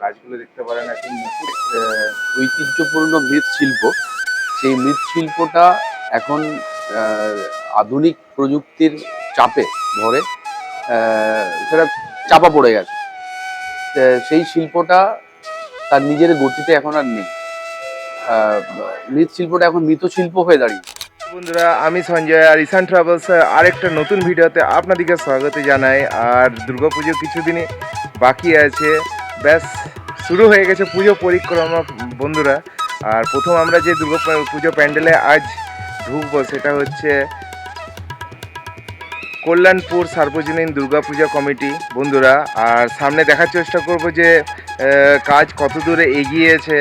কাজগুলো দেখতে পারেন আহ, ঐতিহ্যপূর্ণ মৃৎশিল্প। সেই মৃৎশিল্পটা এখন আধুনিক প্রযুক্তির চাপে ধরে। সেটা চাপা পড়ে গেছে। সেই শিল্পটা তার নিজের গতিতে এখন আর নেই। মৃৎশিল্পটা এখন মৃৎশিল্প হয়ে দাঁড়িয়ে বন্ধুরা, আমি সঞ্জয় আর ইসান ট্রাভেলস আরেকটা নতুন ভিডিওতে আপনাদেরকে স্বাগত জানাই। আর দুর্গাপুজো কিছুদিনই বাকি আছে। ব্যাস, শুরু হয়ে গেছে পুজো পরিক্রমা, বন্ধুরা। আর প্রথম আমরা যে দুর্গা পুজো প্যান্ডেলে আজ ঢুকবো, সেটা হচ্ছে কল্যাণপুর সার্বজনীন দুর্গাপূজা কমিটি, বন্ধুরা, আর সামনে দেখার চেষ্টা করব যে কাজ কত দূরে এগিয়েছে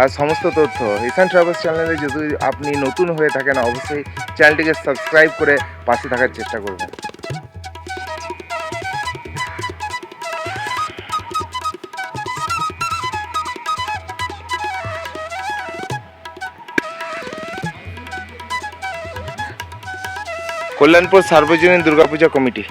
আর সমস্ত তথ্য। ইসান ট্রাভেলস চ্যানেলে যদি আপনি নতুন হয়ে থাকেন, অবশ্যই চ্যানেলটিকে সাবস্ক্রাইব করে পাশে থাকার চেষ্টা করবেন। কল্যাণপুর সার্বজনীন দুর্গাপূজা কমিটি।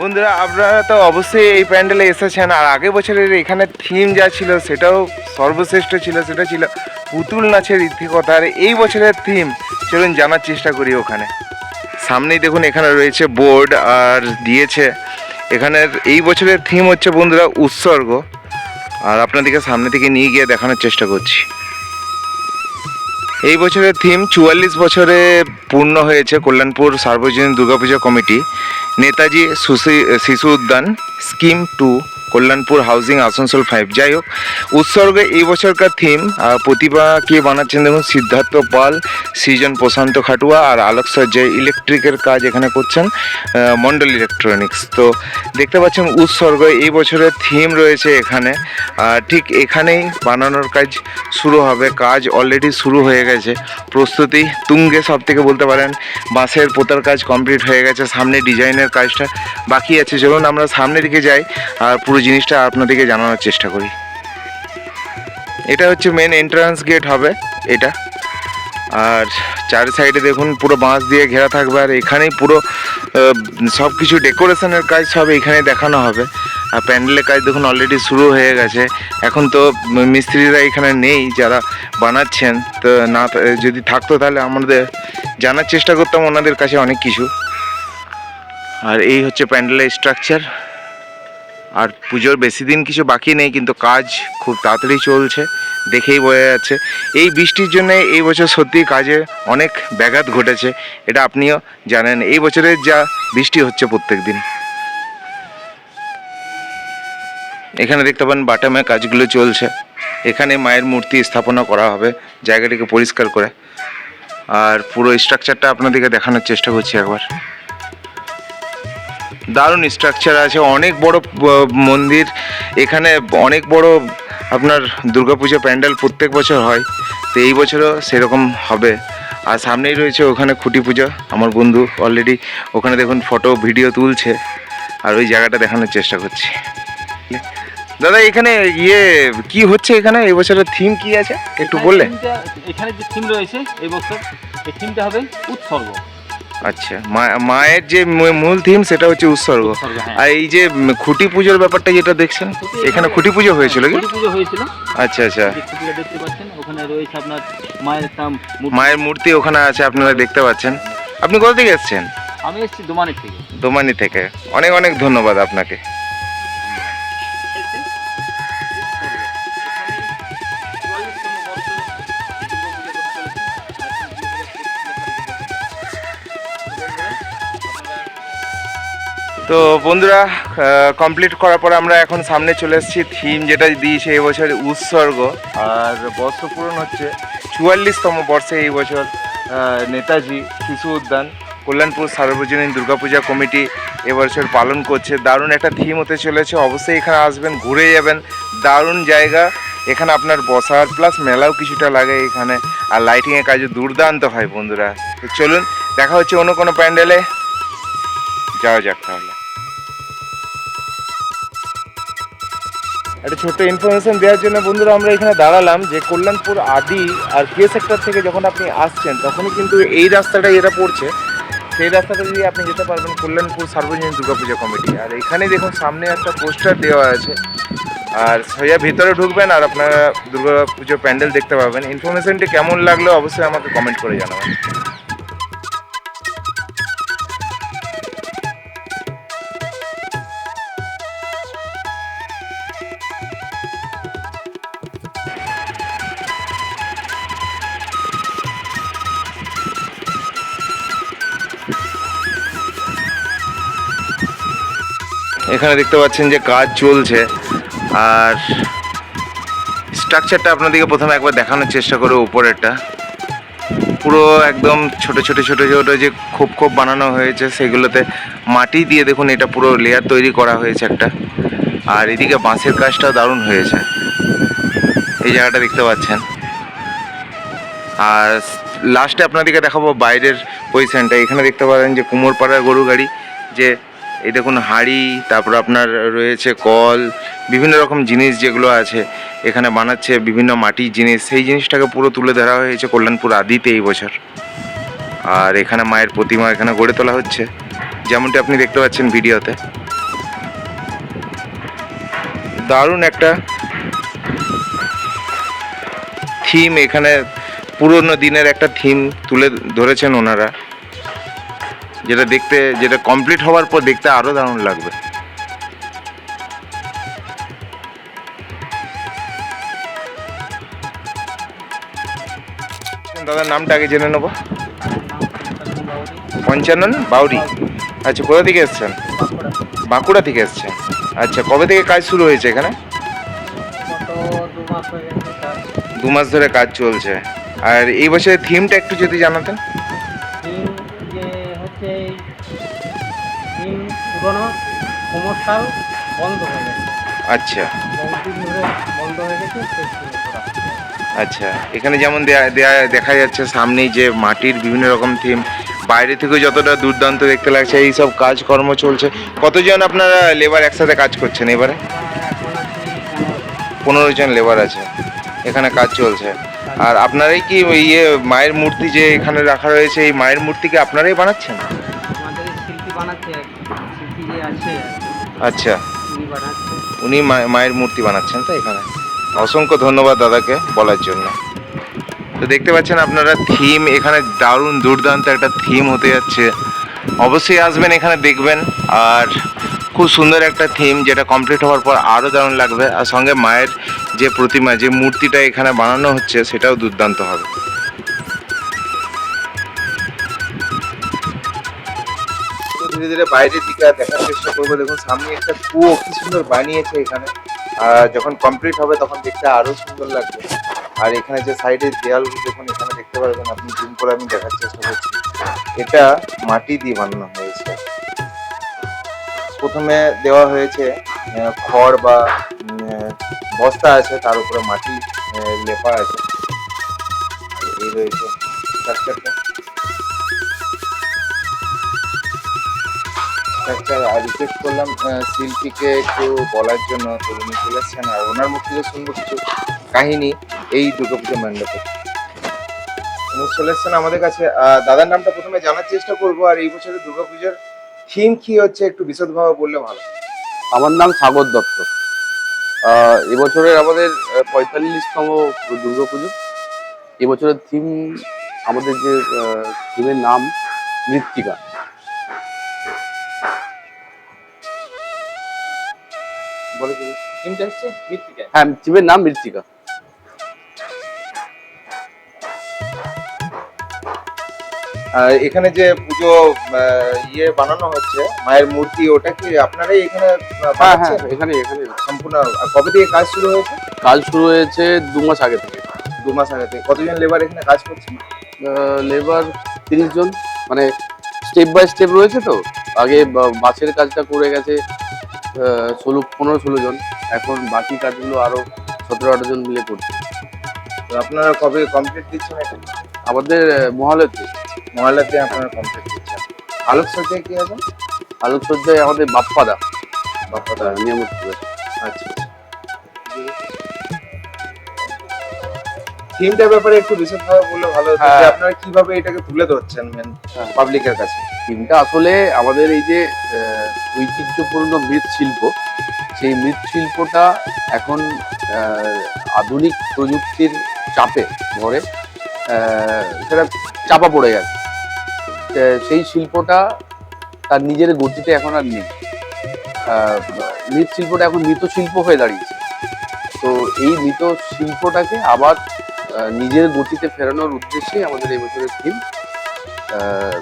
বন্ধুরা, আপনারা তো অবশ্যই এই প্যান্ডেলে এসেছেন, আর আগের বছরের এখানে থিম যা ছিল সেটাও সর্বশ্রেষ্ঠ ছিল, সেটা ছিল পুতুল নাচের ইতিকতা আর এই বছরের থিম চলুন জানার চেষ্টা করি ওখানে। সামনেই দেখুন এখানে রয়েছে বোর্ড আর দিয়েছে এখানের এই বছরের থিম হচ্ছে বন্ধুরা উৎসর্গ। আর আপনাদেরকে সামনে থেকে নিয়ে গিয়ে দেখানোর চেষ্টা করছি। এই বছরের থিম চুয়াল্লিশ বছরে পূর্ণ হয়েছে কল্যাণপুর সার্বজনীন দুর্গাপূজা কমিটি। নেতাজি শিশু উদ্যান scheme two Kalyanpur housing Asansol five যাই হোক, উৎসর্গে এই বছরকার থিম প্রতিভা কে বানাচ্ছেন দেখুন, সিদ্ধার্থ পাল, সৃজন প্রশান্ত খাটুয়া আর আলোকসজ্জায় ইলেকট্রিকের কাজ এখানে করছেন মন্ডল ইলেকট্রনিক্স তো দেখতে পাচ্ছেন, উৎসর্গ এই বছরের থিম রয়েছে এখানে। ঠিক এখানেই বানানোর কাজ শুরু হবে। কাজ অলরেডি শুরু হয়ে গেছে। প্রস্তুতি তুঙ্গে সব থেকে বলতে পারেন, বাঁশের পোতার কাজ কমপ্লিট হয়ে গেছে, সামনে ডিজাইনের কাজটা বাকি আছে। চলুন আমরা সামনের দিকে যাই, আর পুরো জিনিসটা আপনাদেরকে জানানোর চেষ্টা করি। এটা হচ্ছে মেন এন্ট্রান্স গেট হবে এটা। আর চার সাইডে দেখুন, পুরো বাঁশ দিয়ে ঘেরা থাকবে, আর এখানেই পুরো সব কিছু ডেকোরেশনের কাজ সব এখানে দেখানো হবে। আর প্যান্ডেলের কাজ দেখুন অলরেডি শুরু হয়ে গেছে। এখন তো মিস্ত্রিরা এখানে নেই, যারা বানাচ্ছেন। তো না, যদি থাকতো তাহলে আমাদের জানার চেষ্টা করতাম, ওনাদের কাছে অনেক কিছু। আর এই হচ্ছে প্যান্ডেলের স্ট্রাকচার আর পুজোর বেশি দিন কিছু বাকি নেই, কিন্তু কাজ খুব তাড়াতাড়ি চলছে, দেখেই বোঝা যাচ্ছে। এই বৃষ্টির জন্য এই বছর সত্যি কাজে অনেক ব্যাঘাত ঘটেছে, এটা আপনিও জানেন। এই বছরের যা বৃষ্টি হচ্ছে প্রত্যেক দিন। এখানে দেখতে পান বাটামে কাজগুলো চলছে। এখানে মায়ের মূর্তি স্থাপনা করা হবে, জায়গাটিকে পরিষ্কার করে। আর পুরো স্ট্রাকচারটা আপনাদেরকে দেখানোর চেষ্টা করছি একবার। দারুণ স্ট্রাকচার আছে অনেক বড় মন্দির। এখানে অনেক বড় আপনার দুর্গাপুজো প্যান্ডেল প্রত্যেক বছর হয় তো এই বছরও সেরকম হবে। আর সামনেই রয়েছে ওখানে খুঁটি পুজো আমার বন্ধু অলরেডি ওখানে দেখুন ফটো ভিডিও তুলছে আর ওই জায়গাটা দেখানোর চেষ্টা করছি। দাদা এখানে ইয়ে কি হচ্ছে এখানে? এই বছরের থিম কি আছে? একটু বললেন এখানে যে থিম রয়েছে এই বছর এই থিমটা হবে উৎসর্গ। আচ্ছা। মা- মায়ের যে মূল থিম সেটা হচ্ছে উৎসর্গ। হ্যাঁ। আর এই যে খুঁটি পুজোর ব্যাপারটা যেটা দেখছেন এখানে খুঁটি পুজো হয়েছিল কি? পুজো হয়েছিল। আচ্ছা আচ্ছা। দেখতে পাচ্ছেন ওখানে রয়েছে আপনার মায়ের মূর্তি। মায়ের মূর্তি ওখানে আছে আপনারা দেখতে পাচ্ছেন। আপনি কোথা থেকে এসেছেন? আমি এসেছি দোমানি থেকে। দোমানি থেকে। অনেক অনেক ধন্যবাদ আপনাকে। তো বন্ধুরা কমপ্লিট করার পর আমরা এখন সামনে চলে এসেছি থিম যেটা দিয়েছে এবছর উৎসর্গ। আর বর্ষ পূরণ হচ্ছে চুয়াল্লিশতম বর্ষে এই বছর নেতাজি শিশু উদ্যান, কল্যাণপুর সার্বজনীন দুর্গাপূজা কমিটি এবছর পালন করছে। দারুণ একটা থিম হতে চলেছে। অবশ্যই এখানে আসবেন, ঘুরে যাবেন। দারুণ জায়গা। এখানে আপনার বসার প্লাস মেলাও কিছুটা লাগে এখানে। আর লাইটিংয়ের কাজও দুর্দান্ত হয় বন্ধুরা। চলুন, দেখা হচ্ছে অন্য কোনো প্যান্ডেলে। যাওয়া যাক তাহলে। একটা ছোট্ট ইনফরমেশন দেওয়ার জন্য বন্ধুরা আমরা এখানে দাঁড়ালাম যে কল্যাণপুর আদি আর কে সেক্টর থেকে যখন আপনি আসছেন, তখনই কিন্তু এই রাস্তাটা যেটা পড়ছে, সেই রাস্তাটা দিয়ে আপনি যেতে পারবেন কল্যাণপুর সার্বজনীন দুর্গাপূজা কমিটি আর এখানে দেখুন, সামনে একটা পোস্টার দেওয়া আছে। আর সোজা ভিতরে ঢুকবেন আর আপনারা দুর্গা পুজো প্যান্ডেল দেখতে পাবেন। ইনফরমেশনটি কেমন লাগল অবশ্যই আমাকে কমেন্ট করে জানাবেন। এখানে দেখতে পাচ্ছেন যে কাজ চলছে। আর স্ট্রাকচারটা আপনাদেরকে প্রথমে একবার দেখানোর চেষ্টা করব উপরেরটা। পুরো একদম ছোট ছোট ছোট ছোট যে খোপ খোপ বানানো হয়েছে, সেগুলোতে মাটি দিয়ে দেখুন এটা পুরো লেয়ার তৈরি করা হয়েছে একটা। আর এদিকে বাঁশের কাজটা দারুণ হয়েছে। এই জায়গাটা দেখতে পাচ্ছেন। আর লাস্টে আপনাদেরকে দেখাবো বাইরের পজিশনটা এখানে দেখতে পারেন যে কুমোরপাড়ার গরু গাড়ি যে এই দেখুন হাঁড়ি, তারপর আপনার রয়েছে কল, বিভিন্ন রকম জিনিস যেগুলো আছে, এখানে বানাচ্ছে বিভিন্ন মাটির জিনিস। সেই জিনিসটাকে পুরো তুলে ধরা হয়েছে কল্যাণপুর আদিতে এই বছর। আর এখানে মায়ের প্রতিমা এখানে গড়ে তোলা হচ্ছে। যেমনটি আপনি দেখতে পাচ্ছেন ভিডিওতে। দারুণ একটা থিম এখানে, পুরনো দিনের একটা থিম তুলে ধরেছেন ওনারা। যেটা দেখতে, যেটা কমপ্লিট হওয়ার পর দেখতে আরও দারুণ লাগবে। দাদার নামটা আগে জেনে নেব। পঞ্চানন বাউরি। আচ্ছা কোথা থেকে এসছেন? বাঁকুড়া থেকে এসছেন। আচ্ছা কবে থেকে কাজ শুরু হয়েছে এখানে? দু মাস ধরে কাজ চলছে। আর এই বছরের থিমটা একটু যদি জানাতেন। পুরনো কমার্শাল বন্ধ হয়ে গেছে। আচ্ছা। বহুদিন ধরে বন্ধ হয়ে গেছে সেই আচ্ছা এখানে যেমন দেখা যাচ্ছে সামনেই যে মাটির বিভিন্ন রকম থিম বাইরে থেকে যতটা দুর্দান্ত দেখতে লাগছে এই সব কাজকর্ম চলছে। কতজন আপনারা লেবার একসাথে কাজ করছেন এবারে? পনেরো জন লেবার আছে এখানে কাজ চলছে। আর আপনারাই কি ওই ইয়ে মায়ের মূর্তি যে এখানে রাখা রয়েছে এই মায়ের মূর্তিকে আপনারাই বানাচ্ছেন? আমাদের শিল্পী বানাচ্ছে আচ্ছা। উনি মায়ের মূর্তি বানাচ্ছেন তো এখানে। অসংখ্য ধন্যবাদ দাদাকে বলার জন্য। তো দেখতে পাচ্ছেন আপনারা থিম এখানে দারুণ দুর্দান্ত একটা থিম হতে যাচ্ছে। অবশ্যই আসবেন এখানে দেখবেন। আর খুব সুন্দর একটা থিম যেটা কমপ্লিট হওয়ার পর আরও দারুণ লাগবে। আর সঙ্গে মায়ের যে প্রতিমা যে মূর্তিটা এখানে বানানো হচ্ছে সেটাও দুর্দান্ত হবে। ধীরে ধীরে বাইরের দিকে দেখার চেষ্টা করব। দেখুন, সামনে একটা কুয়ো, কি সুন্দর বানিয়েছে এখানে। আর যখন কমপ্লিট হবে, তখন দেখতে আরও সুন্দর লাগবে। আর এখানে যে সাইডের দেয়ালগুলো, দেখুন, এখানে দেখতে পারবেন আপনি জুম করে আমি দেখার চেষ্টা করছি। এটা মাটি দিয়ে বানানো হয়েছে। প্রথমে দেওয়া হয়েছে খড় বা বস্তা আছে, তার উপরে মাটি লেপা আছে। এই রয়েছে স্ট্রাকচারটা। আর রিকোয়েস্ট করলাম শিল্পীকে একটু বলার জন্য তো উনি আর ওনার মুখ থেকে শুনব কিছু কাহিনী এই দুর্গাপুজো মণ্ডপে। উনি আমাদের কাছে। দাদার নামটা প্রথমে জানার চেষ্টা করব, আর এই বছরের দুর্গাপুজোর থিম কি হচ্ছে একটু বিশদভাবে বললে ভালো আমার নাম সাগর দত্ত। এবছরের আমাদের পঁয়তাল্লিশতম দুর্গাপুজো এবছরের থিম আমাদের যে থিমের নাম মৃত্তিকা। বলে কি থিমটা হচ্ছে মৃত্তিকা। হ্যাঁ নাম মৃত্তিকা। এখানে যে পুজো ইয়ে বানানো হচ্ছে মায়ের মূর্তি ওটা কি আপনারাই এখানে হ্যাঁ হ্যাঁ এখানে এখানে সম্পূর্ণ আর কবে থেকে কাজ শুরু হয়েছে? কাজ শুরু হয়েছে দু মাস আগে থেকে। দু মাস আগে থেকে। কতজন লেবার এখানে কাজ করছেন লেবার তিরিশ জন। মানে স্টেপ বাই স্টেপ রয়েছে তো। আগে বাসের কাজটা করে গেছে ষোলো পনেরো ষোলো জন। এখন বাকি কাজগুলো আরও সতেরো আঠারো জন মিলে করছে। তো আপনারা কবে কমপ্লিট দিচ্ছেন এটা? আমাদের আহ, মহালয়তে। আপনারা কমপ্লিট দিচ্ছেন। আলোকসজ্জায় কি হবে? আলোকসজ্জায় আমাদের বাপ্পাদা। বাপ্পাদা। নিয়মিত আচ্ছা। থিমটার ব্যাপারে একটু বিশদভাবে বললে ভালো হতো হ্যাঁ। আপনারা কীভাবে এটাকে তুলে ধরছেন মেন হ্যাঁ। পাবলিকের কাছে? থিমটা আসলে আমাদের এই যে ঐতিহ্যপূর্ণ মৃৎশিল্প, সেই মৃৎশিল্পটা এখন আধুনিক প্রযুক্তির চাপে ধরে সেটা চাপা পড়ে গেছে। সেই শিল্পটা তার নিজের গতিতে এখন আর নেই। মৃৎশিল্পটা এখন মৃৎশিল্প হয়ে দাঁড়িয়েছে। তো এই মৃত শিল্পটাকে আবার নিজের গতিতে ফেরানোর উদ্দেশ্যে আমাদের এই বছরের থিম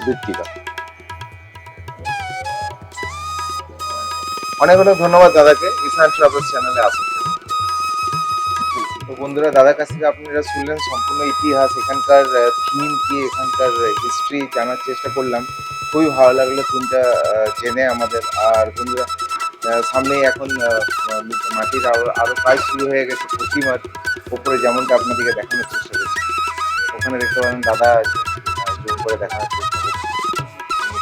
মৃত্তিকা। অনেক অনেক ধন্যবাদ দাদাকে। ইসান ট্রাভেলস চ্যানেলে আসার তো বন্ধুরা, দাদার কাছ থেকে আপনারা শুনলেন, সম্পূর্ণ ইতিহাস, এখানকার থিম কি এখানকার হিস্ট্রি জানার চেষ্টা করলাম। খুবই ভালো লাগল থিমটা জেনে আমাদের। আর বন্ধুরা সামনেই এখন মাটির আরও আরও কাজ শুরু হয়ে গেছে প্রতিমার উপরে, যেমনটা আপনাদেরকে দেখানোর চেষ্টা করছি। ওখানে দেখতে পারেন দাদা আছে জোর করে দেখানোর চেষ্টা করছি।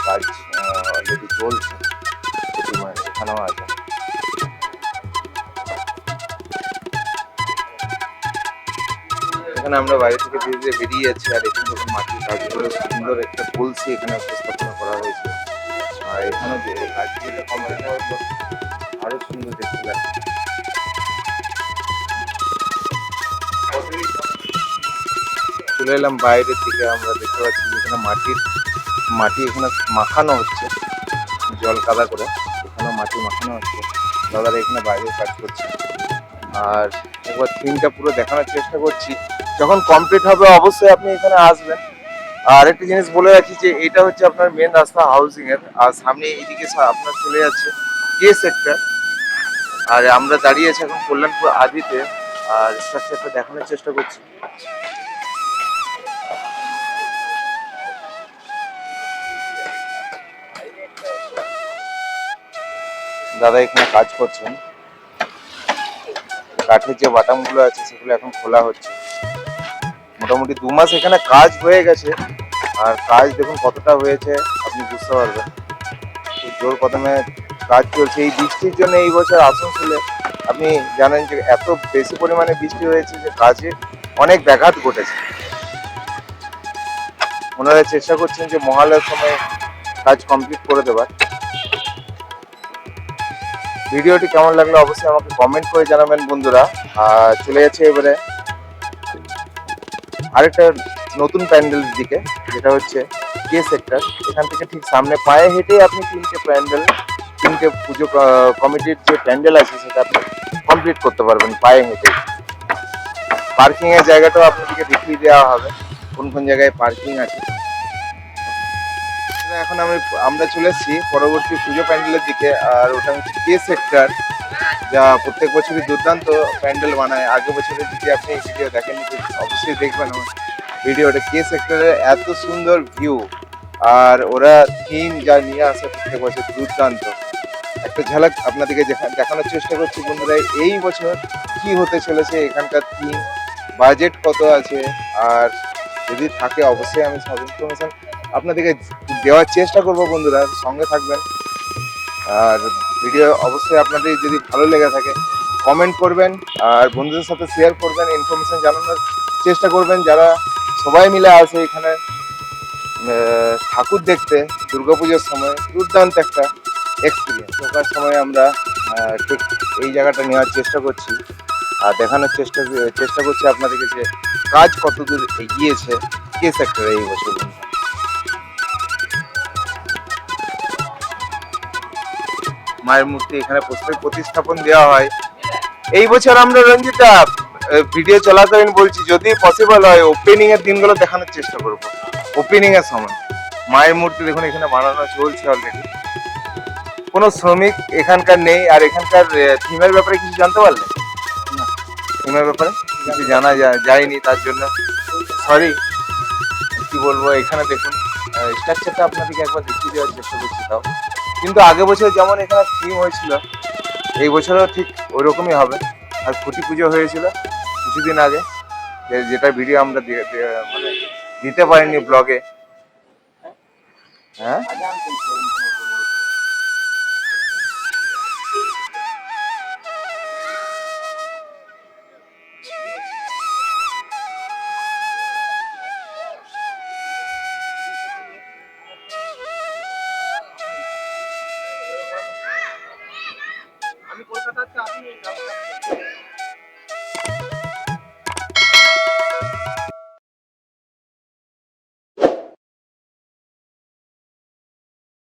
কাজ অলরেডি চলছে প্রতিমা এখানেও আছে। এখানে আমরা বাইরে থেকে ধীরে ধীরে বেরিয়ে যাচ্ছি আর এখানে মাটির কাজগুলো সুন্দর একটা কলসি এখানে উপস্থাপনা করা হয়েছে। আর এখানেও কাজগুলো কমানো আরও সুন্দর দেখতে লাগছে চলে এলাম বাইরের দিকে, আমরা দেখতে পাচ্ছি যেখানে মাটির, মাটি এখানে মাখানো হচ্ছে, জল কাদা করে। এখানে মাটি মাখানো হচ্ছে দাদারা এখানে বাইরে কাজ করছে। আর একবার থিমটা পুরো দেখানোর চেষ্টা করছি। যখন কমপ্লিট হবে, অবশ্যই আপনি এখানে আসবেন। আর একটা জিনিস বলে রাখি যে, এটা হচ্ছে আপনার মেন রাস্তা হাউজিং এর। আর সামনে এইদিকে আপনার চলে যাচ্ছে কে সেক্টর আর আমরা দাঁড়িয়ে আছি এখন কল্যাণপুর আদিতে। আর স্ট্রাকচারটা দেখানোর চেষ্টা করছি। দাদা এখানে কাজ করছেন। কাঠের যে বাটামগুলো আছে সেগুলো এখন খোলা হচ্ছে। মোটামুটি দু মাস এখানে কাজ হয়ে গেছে। আর কাজ দেখুন কতটা হয়েছে, আপনি বুঝতে পারবেন। জোর কদমে কাজ চলছে। এই বৃষ্টির জন্য এই বছর আসানসোলে আপনি জানেন যে এত বেশি পরিমাণে বৃষ্টি হয়েছে যে কাজে অনেক ব্যাঘাত ঘটেছে। ওনারা চেষ্টা করছেন যে মহালয়ার সময় কাজ কমপ্লিট করে দেবার। ভিডিওটি কেমন লাগল অবশ্যই আমাকে কমেন্ট করে জানাবেন বন্ধুরা। আর চলে যাচ্ছে এবারে আরেকটা নতুন প্যান্ডেলের দিকে, যেটা হচ্ছে কে সেক্টর এখান থেকে ঠিক সামনে পায়ে হেঁটেই আপনি তিনটে প্যান্ডেল, তিনটে পুজো কমিটির যে প্যান্ডেল আছে সেটা আপনি কমপ্লিট করতে পারবেন পায়ে হেঁটে পার্কিংয়ের জায়গাটাও আপনাদেরকে দেখিয়ে দেওয়া হবে, কোন কোন জায়গায় পার্কিং আছে। এখন আমি, আমরা চলে এসেছি পরবর্তী পুজো প্যান্ডেলের দিকে, আর ওটা হচ্ছে কে সেক্টর, যা প্রত্যেক বছরই দুর্দান্ত প্যান্ডেল বানায়। আগের বছরে যদি আপনি এই ভিডিও দেখেন অবশ্যই দেখবেন আমার ভিডিওটা কে সেক্টরের এত সুন্দর ভিউ। আর ওরা থিম যা নিয়ে আসে প্রত্যেক বছর দুর্দান্ত। একটা ঝালাক আপনাদেরকে দেখা- দেখানোর চেষ্টা করছি বন্ধুরা, এই বছর কি হতে চলেছে এখানকার থিম, বাজেট কত আছে, আর যদি থাকে অবশ্যই আমি সব ইনফরমেশন আপনাদেরকে দেওয়ার চেষ্টা করব বন্ধুরা, সঙ্গে থাকবেন। আর ভিডিও অবশ্যই আপনাদের যদি ভালো লেগে থাকে কমেন্ট করবেন, আর বন্ধুদের সাথে শেয়ার করবেন ইনফরমেশন জানানোর চেষ্টা করবেন। যারা সবাই মিলে আসে এখানে ঠাকুর দেখতে, দুর্গাপুজোর সময়, দুর্দান্ত একটা এক্সপিরিয়েন্স ঢোকার সময় আমরা ঠিক এই জায়গাটা নেওয়ার চেষ্টা করছি। আর দেখানোর চেষ্টা চেষ্টা করছি আপনাদেরকে যে কাজ কতদূর এগিয়েছে, কে সেক্টরে এই বছর মায়ের মূর্তি এখানে প্রতিস্থাপন দেওয়া হয়। এই বছর আমরা রঞ্জিতা ভিডিও চলাকালীন বলছি যদি পসিবল হয় ওপেনিং এর দিনগুলো দেখানোর চেষ্টা করব। ওপেনিং এর সময়। মায়ের মূর্তি দেখুন এখানে বানানো চলছে অলরেডি কোনো শ্রমিক এখানকার নেই আর এখানকার থিমের ব্যাপারে কিছু জানতে পারলেন থিমের ব্যাপারে কিছু জানা যায়- যায়নি তার জন্য। সরি কি বলব এখানে দেখুন স্ট্রাকচারটা আপনাদেরকে একবার দেখিয়ে দেওয়ার চেষ্টা করছি তাও। কিন্তু আগে বছর যেমন এখানে থিম হয়েছিল, এই বছরও ঠিক ওইরকমই হবে। আর খুঁটি পুজো হয়েছিল কিছুদিন আগে যেটা ভিডিও আমরা মানে দিতে পারিনি ব্লগে হ্যাঁ?